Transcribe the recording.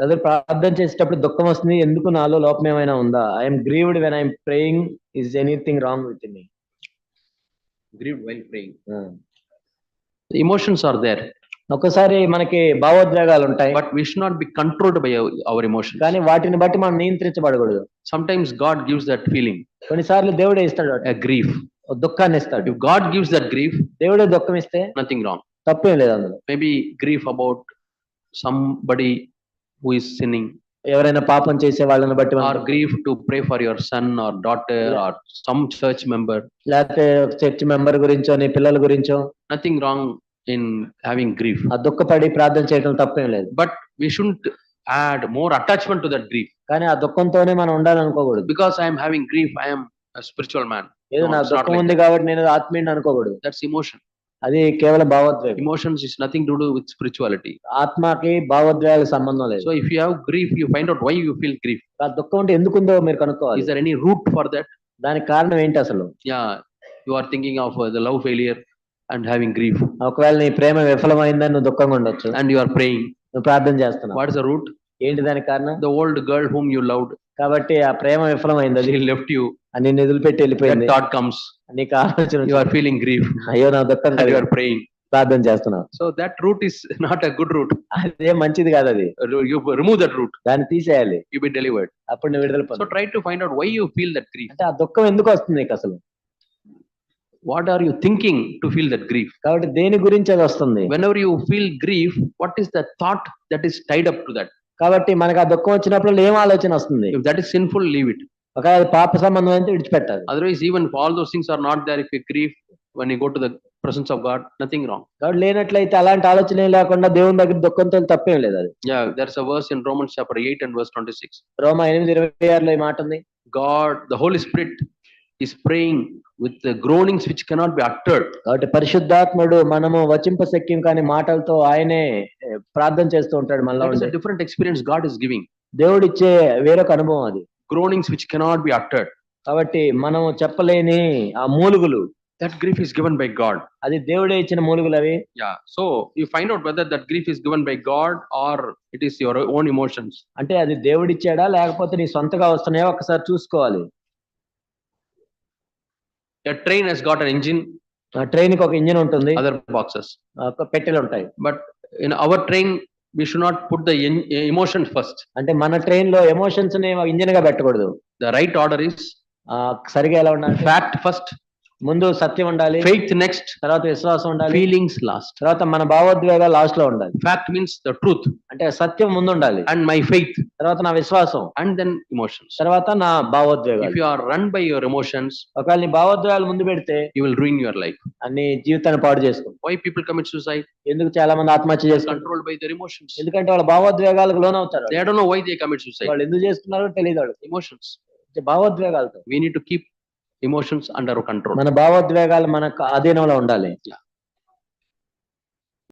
లేదా ప్రార్థన చేసేటప్పుడు దుఃఖం వస్తుంది. ఎందుకు నాలో లోపం ఏమైనా ఉందా? I'm grieved when I'm praying is anything wrong with me grieved praying emotions are there ఒకసారి మనకి భావోద్వేగాలు ఉంటాయి. But wish not be controlled by our emotion కానీ వాటిని బట్టి మనం నియంత్రించబడకూడదు. Sometimes God gives that feeling కొన్నిసార్లు దేవుడు ఇస్తాడు గ్రీఫ్ దుఃఖాన్ని ఇస్తాడు. గాడ్ గివ్స్ దట్ గ్రీఫ్ దేవుడే దుఃఖం ఇస్తే నథింగ్ రాంగ్ తప్పేం లేదు అందులో. Maybe grief about somebody who is sinning ఎవరైనా పాపం చేసే వాళ్ళని బట్టి or grief to pray for your son or daughter or some church member లేకపోతే చర్చ్ మెంబర్ గురించో నీ పిల్లల గురించో nothing wrong in having grief ఆ దుఃఖపడి ప్రార్థన చేయడం తప్పేం లేదు. But we should add more attachment to that grief కానీ ఆ దుఃఖంతోనే మనం ఉండాలనుకోకూడదు. Because I'm having grief I'm spiritual man ఏదో నా దుఃఖం ఉంది కాబట్టి నేను ఆత్మీయుడు అనుకోకూడదు. దట్స్ ఇమోషన్ అది కేవలం భావోద్వేగం Emotions is nothing to do with spirituality. ఆత్మకి భావోద్వేగాలకు సంబంధం లేదు So if you have grief, you find out why you feel grief. ఆ దుఃఖం అంటే ఎందుకుందో మీరు కనుక్కోవాలి Is there any root for that? దానికి కారణం ఏంటి అసలు Yeah, you are thinking of uh, the love failure and having grief ఒకవేళ నీ ప్రేమ విఫలమైందని నువ్వు దుఃఖంగా ఉండొచ్చు and you are praying. నువ్వు ప్రార్థన చేస్తున్నావు What is the root? ఏంటి దానికి కారణం The old girl whom you loved, కాబట్టి ఆ ప్రేమ విఫలమైంది. అది లెఫ్ట్ యూ అని నిధులు పెట్టి వెళ్ళిపోయింది థాట్ కమ్స్ నీకు ఫీలింగ్ గ్రీఫ్ అయ్యో నా దత్తం కదా ప్రార్థన చేస్తున్నా so that root is not a good root అదే మంచిది కాదు అది. యు రిమూవ్ దట్ రూట్ దాన్ని తీసేయాలి. యూ బి డెలివర్డ్ అప్పుడు నువ్వు విడుదల so try to find out why you feel that grief అంటే ఆ దుఃఖం ఎందుకు వస్తుంది అసలు? What are you thinking to feel that grief కాబట్టి దేని గురించి అది వస్తుంది? Whenever you feel grief what is the that is tied up to that కాబట్టి మనకు ఆ దుఃఖం వచ్చినప్పుడు ఏం ఆలోచన వస్తుంది? That is sinful leave it ఒక పాప సంబంధం అయితే విడిచిపెట్టాలి. Otherwise even all those things are not there if you grief when you go to the presence of God nothing wrong God లేనట్లయితే అలాంటి ఆలోచన లేకుండా దేవుని దగ్గర దుఃఖంతో తప్పేం లేదు అది. Yeah there verse in Roman chapter 8 and verse 26 రోమా 8 26 లో మాట ఉంది. గాడ్ ద హోలీ స్పిరిట్ ఈ praying with groanings which cannot be uttered కాబట్టి పరిశుద్ధాత్మడు మనము వచింప శక్యం కాని మాటలతో ఆయనే ప్రార్థన చేస్తూ ఉంటాడు మళ్ళీ different experience God is giving దేవుడు ఇచ్చే వేరొక అనుభవం అది. Groanings which cannot be uttered కాబట్టి మనం చెప్పలేని ఆ మూలుగులు. That grief is given by God అది దేవుడే ఇచ్చిన మూలుగులు అవి. Yeah so you find out whether that grief is given by God or it is your own emotions అంటే అది దేవుడు ఇచ్చాడా లేకపోతే నీ సొంతగా వస్తున్నాయో ఒకసారి చూసుకోవాలి. Train has got an engine ట్రైన్కి ఒక ఇంజిన్ ఉంటుంది. అదర్ బాక్సెస్ పెట్టెలు ఉంటాయి. But in our train, we should not put the en- emotion first. అంటే మన ట్రైన్లో ఎమోషన్స్ ఇంజిన్గా పెట్టకూడదు The right order is ఆ సరిగా ఎలా ఉండాలి fact first, ముందు సత్యం ఉండాలి ఫెయిత్ నెక్స్ట్ తర్వాత విశ్వాసం ఉండాలి ఫీలింగ్స్ లాస్ట్ తర్వాత మన భావోద్వేగా లాస్ట్లో ఉండాలి. ఫ్యాక్ట్ మీన్స్ ద ట్రూత్ అంటే సత్యం ముందు ఉండాలి అండ్ మై ఫెయిత్ తర్వాత నా విశ్వాసం. అండ్ దెన్ ఇమోషన్ తర్వాత నా భావోద్వేగాలు. You are run by your emotions ఒకవేళ నీ భావోద్వేగాలు ముందు పెడితే you will ruin your life అన్ని జీవితాన్ని పాడు చేసుకుంటాం వై పీపుల్ కమిట్ సూసైడ్ ఎందుకు చాలా మంది ఆత్మహత్య చేస్తారు కంట్రోల్ బై దర్ ఎమోషన్స్ ఎందుకంటే వాళ్ళ భావోద్వేగాలకు లోన్ అవుతారు వై దే కమిట్ సూసైడ్ వాళ్ళు ఎందుకు చేస్తున్నారో తెలియదు వాళ్ళకి. Emotions భావోద్వేగాలతో. We need to keep emotions under control మన భావోద్వేగాలు మనకు అధీనంలో ఉండాలి.